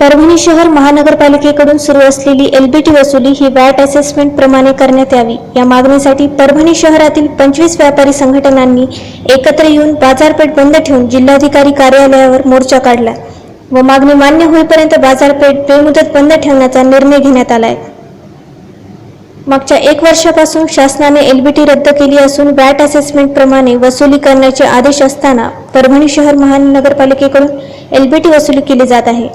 परभणी शहर महानगरपालिकेकडून सुरू असलेली एलबीटी वसुली ही वॅट असेसमेंट प्रमाणे करण्यात यावी. या मागणीसाठी परभणी शहरातील पंचवीस व्यापारी संघटनांनी एकत्र येऊन बाजारपेठ बंद ठेवून जिल्हाधिकारी कार्यालयावर मोर्चा काढला व मागणी मान्य होईपर्यंत बाजारपेठ बेमुदत बंद ठेवण्याचा निर्णय घेण्यात आला आहे मागच्या एक वर्षापासून शासनाने एलबीटी रद्द केली असून वॅट असेसमेंटप्रमाणे वसुली करण्याचे आदेश असताना परभणी शहर महानगरपालिकेकडून एलबीटी वसुली केली जात आहे.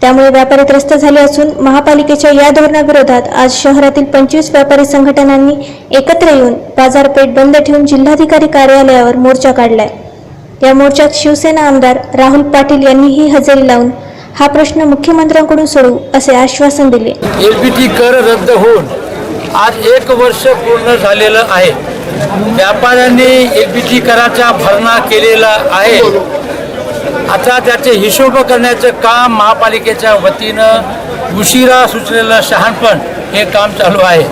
त्यामुळे व्यापारी त्रस्त झाले असून महापालिकेच्या या धोरणाविरोधात आज शहरातील पंचवीस व्यापारी संघटनांनी एकत्र येऊन बाजारपेठ बंद ठेवून जिल्हाधिकारी कार्यालयावर मोर्चा काढलाय. या मोर्चात शिवसेना आमदार राहुल पाटील यांनीही हजेरी लावून हा प्रश्न मुख्यमंत्र्यांकडून सोडवू असे आश्वासन दिले. एलबीटी कर रद्द होऊन आज एक वर्ष पूर्ण झालेलं आहे. व्यापाऱ्यांनी एल कराचा भरणा केलेला आहे. आता त्याचे हिशोब करण्याचं काम महापालिकेच्या वतीनं उशिरा सुचलेलं शहाणपण हे काम चालू आहे.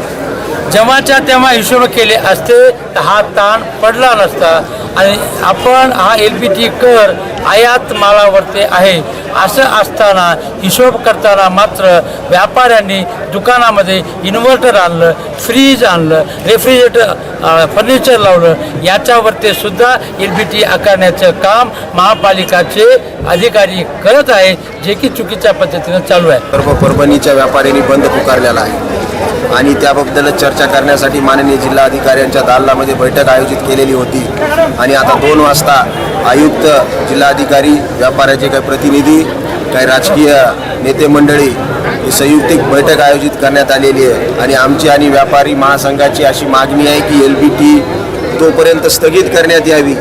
जेव्हाच्या तेव्हा हिशोब केले असते तर हा ताण पडला नसता. आणि आपण हा एल पी टी कर आयात मालावरती आहे. असं असताना हिशोब करताना मात्र व्यापाऱ्यांनी दुकानामध्ये इन्व्हर्टर आणलं फ्रीज आणलं रेफ्रिजरेटर फर्निचर लावलं. याच्यावरती सुद्धा एल बी टी आकारण्याचं काम महापालिकाचे अधिकारी करत आहे जे की चुकीच्या पद्धतीनं चालू आहे. सर्व परभणीच्या व्यापाऱ्यांनी बंद पुकारलेला आहे. आणि त्याबद्दल चर्चा करण्यासाठी माननीय जिल्हाधिकाऱ्यांच्या दालनामध्ये बैठक आयोजित केलेली होती. आणि आता दोन वाजता आयुक्त जिल्हाधिकारी व्यापाऱ्याचे काही प्रतिनिधी काही राजकीय नेते मंडळी ही संयुक्तिक बैठक आयोजित करण्यात आलेली आहे. आणि आमची आणि व्यापारी महासंघाची अशी मागणी आहे की एल बी टी तोपर्यंत स्थगित करण्यात यावी.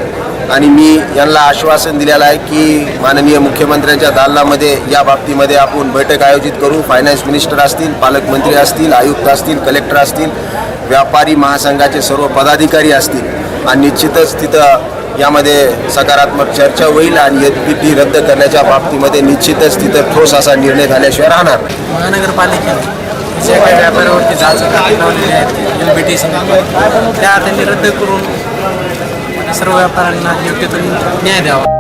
आणि मी यांना आश्वासन दिलेलं आहे की माननीय मुख्यमंत्र्यांच्या दालनामध्ये या बाबतीमध्ये आपण बैठक आयोजित करू. फायनान्स मिनिस्टर असतील पालकमंत्री असतील आयुक्त असतील कलेक्टर असतील व्यापारी महासंघाचे सर्व पदाधिकारी असतील. आणि निश्चितच तिथं यामध्ये सकारात्मक चर्चा होईल आणि एल पी रद्द करण्याच्या बाबतीमध्ये निश्चितच तिथं ठोस असा निर्णय झाल्याशिवाय राहणार नाही. महानगरपालिकेने ज्या काही व्यापाऱ्यावरती जाचक लावलेले आहेत एल बी टी त्या त्यांनी रद्द करून सर्व व्यापाऱ्यांना योग्य तो न्याय द्यावा